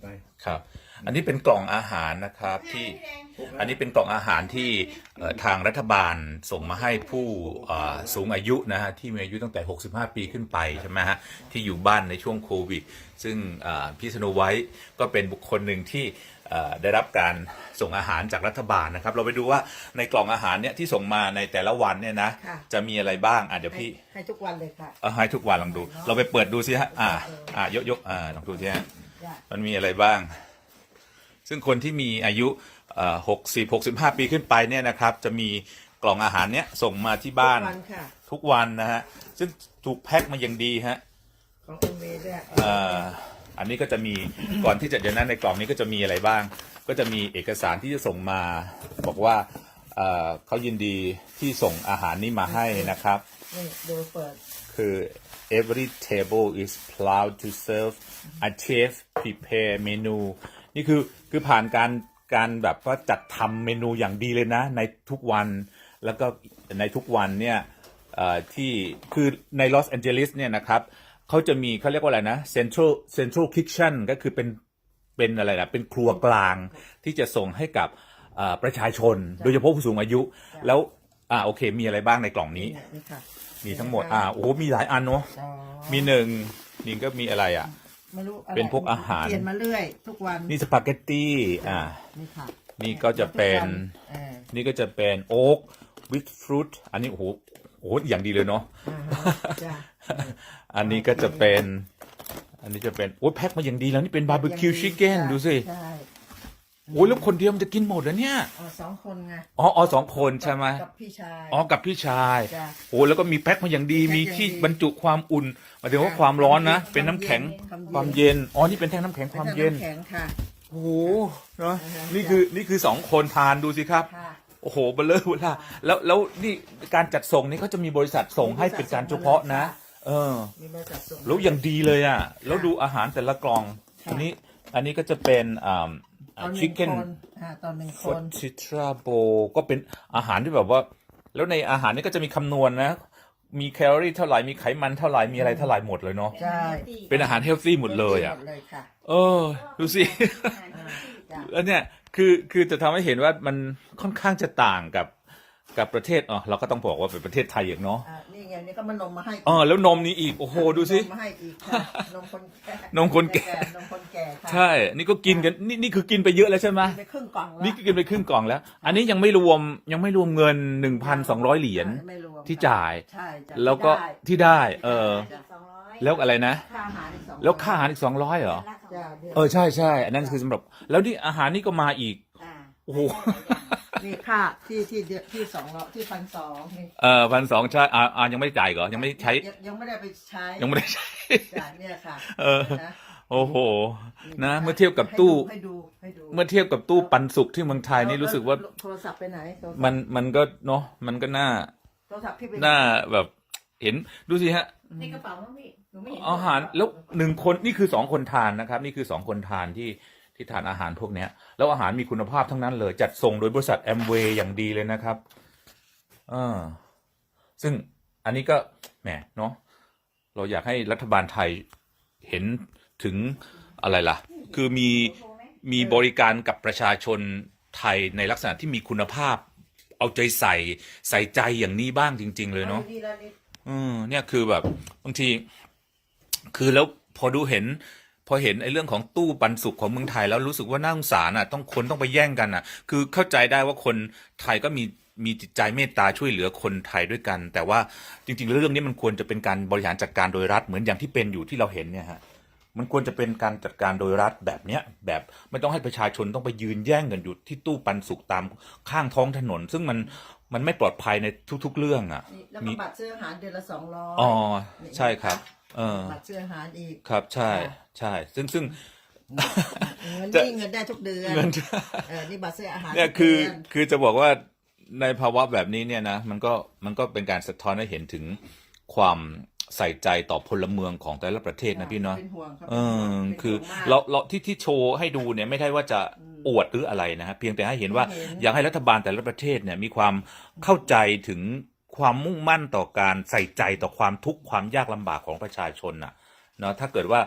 ไป ครับ อันนี้เป็นกล่องอาหารนะครับที่ อันนี้เป็นกล่องอาหารที่เอ่อทางรัฐบาลส่งมาให้ผู้เอ่อสูงอายุนะฮะที่มีอายุตั้งแต่ 65 ปีขึ้นไปใช่ไหมฮะที่อยู่บ้านในช่วงโควิด ซึ่งเอ่อพี่สโนไวท์ก็เป็นบุคคลหนึ่งที่เอ่อได้รับการส่งอาหารจากรัฐบาลนะครับ เราไปดูว่าในกล่องอาหารเนี่ยที่ส่งมาในแต่ละวันเนี่ยนะค่ะ จะมีอะไรบ้างอะเดี๋ยวพี่ ให้ทุกวันเลยค่ะ เอาให้ทุกวันลองดู เราไปเปิดดูสิฮะ อ่า อ่ายกยกอ่าลองดูสิฮะจ้ะ มันมีอะไรบ้าง ซึ่งคนที่มีอายุหกสิบหกสิบห้าปีขึ้นไปเนี่ยนะครับ จะมีกล่องอาหารเนี้ยส่งมาที่บ้านทุกวันค่ะทุกวันนะฮะ ซึ่งถูกแพ็คมาอย่างดีฮะของเอ็มเวด้วยเอ่ออันนี้ก็จะมีก่อนที่จะเดี๋ยวนั้นในกล่องนี้ก็จะมีอะไรบ้าง ก็จะมีเอกสารที่จะส่งมา บอกว่าเอ่อเขายินดีที่ส่งอาหารนี้มาให้นะครับนี่ดูเปิดคือ every table is proud to serve a chef prepare menu นี่คือคือผ่านการการแบบว่าจัดทำเมนูอย่างดีเลยนะ ในทุกวันแล้วก็ในทุกวันเนี่ยเอ่อที่คือในลอสแอนเจลิสเนี่ยนะครับเขาจะมีเขาเรียกว่าอะไรนะ central central kitchen ก็คือเป็นเป็นอะไรนะเป็นครัวกลางที่จะส่งให้กับเอ่อประชาชน โดยเฉพาะผู้สูงอายุ แล้วอ่าโอเค มีอะไรบ้างในกล่องนี้เนี่ยนี่ค่ะมีทั้งหมดอ่าโอ้โหมีหลายอันเนาะอ๋อมีหนึ่งนี่ก็มีอะไรอะ ไม่รู้อะไรเป็นพวกอาหาร เปลี่ยนมาเรื่อย ทุกวันนี่สปาเกตตี้อ่า นี่ค่ะนี่ก็จะเป็น เออนี่ก็จะเป็นโอ๊กวิ h ฟรุตอันนี้โอ้โหโอ้โหอย่างดีเลยเนาะ อ่าฮะจ้ะ อันนี้ก็จะเป็น อันนี้จะเป็น โอ้ยแพ็คมาอย่างดีแล้ว นี่เป็นบาร์บีคิวชิคเก้นดูสิ ใช่ โอ้ยแล้วคนเดียวมันจะกินหมดแล้วเนี่ยอ๋อสองคนไงอ๋ออ๋อสองคนใช่ไหมกับพี่ชายอ๋อกับพี่ชายจ้ะ โอ้แล้วก็มีแพ็คมาอย่างดีแพ็คมีอย่างที่ดีบรรจุความอุ่นหมายถึงว่าความร้อนนะ เป็นน้ำแข็งความเย็นความเย็นอ๋อนี่เป็นแท่งน้ำแข็งความเย็นป็ำแข็งค่ะ โอ้โหเนาะอ่าฮะ นี่คือนี่คือสองคนทานดูสิครับ ค่ะ โอ้โหเบลเลอร์เวลาแล้วแล้วนี่การจัดส่งนี่เขาจะมีบริษัทส่งให้เป็นการเฉพาะนะ เออ มีบริษัทส่ง แล้วอย่างดีเลยอะ แล้วดูอาหารแต่ละกล่อง ค่ะ อันนี้ อันนี้ก็จะเป็นอ่า ตอนหชินึ่คงเก้นคนอ่าตอนหนึ่งฟคอนชิทราโบก็เป็นอาหารที่แบบว่า แล้วในอาหารนี่ก็จะมีคำนวณนะ มีแคลอรี่เท่าไหร่ มีไขมันเท่าไหร่ มีอะไรเท่าไหร่หมดเลยเนาะ ใช่ เป็นอาหารเฮลซี่หมดเลยอะ หมดเลยค่ะเออ ดูสิ อ่าจ้ะ แล้วเนี่ยคือคือจะทำให้เห็นว่ามันค่อนข้างจะต่างกับกับประเทศอ๋อเราก็ต้องบอกว่าเป็นประเทศไทยอย่างเนาะอ่า นี่ไงนี่ก็มานมมาให้อ๋อแล้วนมนี้อีกโอ้โหดูสินมมาให้อีกค่ะนมคนแก่นมคนแก่นมคนแก่ค่ะใช่ นี่ก็กินกันนี่นี่คือกินไปเยอะแล้วใช่ไหมไปครึ่งกล่องแล้วนี่ก็กินไปครึ่งกล่องแล้ว อันนี้ยังไม่รวมยังไม่รวมเงินหนึ่งพันสองร้อยเหรียญไม่รวมที่จ่าย ใช่จ้ะแล้วก็ได้ที่ได้ เออจ้ะสองร้อยแล้วอะไรนะ ค่าอาหารอีกสองแล้วค่าอาหารอีกสองร้อยเหรอ จ้ะเดือนเออใช่ใช่อันนั้นคือสำหรับ แล้วนี่อาหารนี่ก็มาอีก อ่าโอ้โห นี่ค่าที่ที่เดือนที่สองร้อยที่พันสองนี่เออพันสองใช่อ่าอ่ายังไม่ได้จ่ายเหรอยังไม่ได้ใช้ยังยังไม่ได้ไปใช้ยังไม่ได้ใช้จ้ะเนี่ยค่ะเออ นะโอ้โห นะ เมื่อเทียบกับตู้ ให้ดูให้ดูเมื่อเทียบกับตู้ปันสุกที่เมืองไทยนี่รู้สึกว่า โทรศัพท์ไปไหนโทรศัพท์มันมันก็เนาะมันก็น่าโทรศัพท์พี่ไปน่าแบบเห็นดูสิฮะ ในกระเป๋ามั้งพี่หนูไม่เห็นอาหารแล้วหนึ่งคนนี่คือสองคนทานนะครับ นี่คือสองคนทานที่ ที่ทานอาหารพวกเนี้ยแล้วอาหารมีคุณภาพทั้งนั้นเลย จัดส่งโดยบริษัทแอมเวย์อย่างดีเลยนะครับเออซึ่งอันนี้ก็แหมเนาะเราอยากให้รัฐบาลไทยเห็นถึงอะไรล่ะ คือมีมีบริการกับประชาชนไทยในลักษณะที่มีคุณภาพ เอาใจใส่ใส่ใจอย่างนี้บ้างจริง ๆ เลยเนาะนี่แล้วนี่อืมเนี่ยคือแบบบางที คือแล้วพอดูเห็น พอเห็นไอ้เรื่องของตู้ปันสุกของเมืองไทยแล้วรู้สึกว่าน่าสงสารอะต้องคนต้องไปแย่งกันอะ คือเข้าใจได้ว่าคนไทยก็มีมีจิตใจเมตตาช่วยเหลือคนไทยด้วยกัน แต่ว่าจริงๆแล้วเรื่องนี้มันควรจะเป็นการบริหารจัดการโดยรัฐเหมือนอย่างที่เป็นอยู่ที่เราเห็นเนี่ยฮะมันควรจะเป็นการจัดการโดยรัฐแบบเนี้ยแบบไม่ต้องให้ประชาชนต้องไปยืนแย่งกันอยู่ที่ตู้ปันสุกตามข้างท้องถนน ซึ่งมันมันไม่ปลอดภัยในทุก ๆ เรื่องอะนี่แล้วก็มีบัตรซื้ออาหารเดือนละสองร้อยอ๋อใช่ครับ เออบัตรซื้ออาหารอีก ครับใช่ใช่ซึ่งซึ่ง เงินจะ นี่เงินได้ทุกเดือนเงิน เออนี่บัตรซื้ออาหารเนี่ยทุกคือดืนคือจะบอกว่าในภาวะแบบนี้เนี่ยนะมันก็มันก็เป็นการสะท้อนให้เห็นถึงความใส่ใจต่อพลเมืองของแต่ละประเทศนะพี่เนาะเป็นห่วงครับเออเป็นห่วงคือมากเราเราที่ที่โชว์ให้ดูเนี่ยไม่ได้ว่าจะอวดหรืออะไรนะฮะเพียงแต่ให้เห็นว่าเห็น อยากให้รัฐบาลแต่ละประเทศเนี่ยมีความเข้าใจถึง ความมุ่งมั่นต่อการใส่ใจต่อความทุกข์ความยากลำบากของประชาชนน่ะเนาะถ้าเกิดว่า